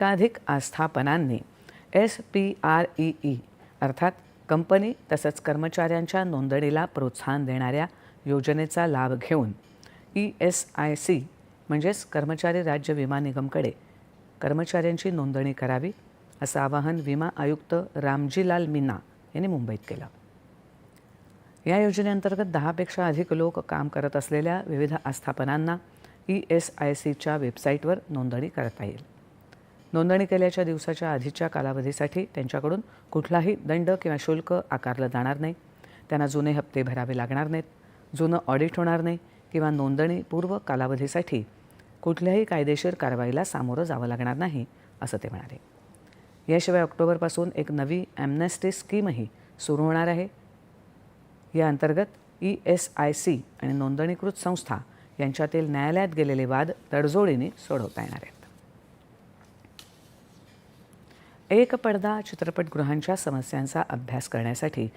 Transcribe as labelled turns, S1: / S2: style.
S1: एकाधिक आस्थापनांनी S P R E E अर्थात company तसंच कर्मचाऱ्यांच्या नोंदणीला प्रोत्साहन देणाऱ्या योजनेचा लाभ घेऊन ई एस आय सी म्हणजेच कर्मचारी राज्य विमा निगमकडे कर्मचाऱ्यांची नोंदणी करावी असं आवाहन विमा आयुक्त रामजीलाल मीना यांनी मुंबईत केलं. या योजनेअंतर्गत दहापेक्षा अधिक लोक काम करत असलेल्या विविध आस्थापनांना ई एस आय सीच्या वेबसाईटवर नोंदणी करता येईल. नोंदणी केल्याच्या दिवसाच्या आधीच्या कालावधीसाठी त्यांच्याकडून कुठलाही दंड किंवा शुल्क आकारलं जाणार नाही. त्यांना जुने हप्ते भरावे लागणार नाहीत. जुनं ऑडिट होणार नाही किंवा नोंदणीपूर्व कालावधीसाठी कुठल्याही कायदेशीर कारवाईला सामोरं जावं लागणार नाही असं ते म्हणाले. याशिवाय ऑक्टोबरपासून एक नवी ॲमनेस्टी स्कीमही सुरू होणार आहे. या अंतर्गत ई एस आय सी आणि नोंदणीकृत संस्था यांच्यातील न्यायालयात गेलेले वाद तडजोडीने सोडवता येणार आहेत. एक पडदा चित्रपटगृहांच्या समस्यांचा अभ्यास करण्यासाठी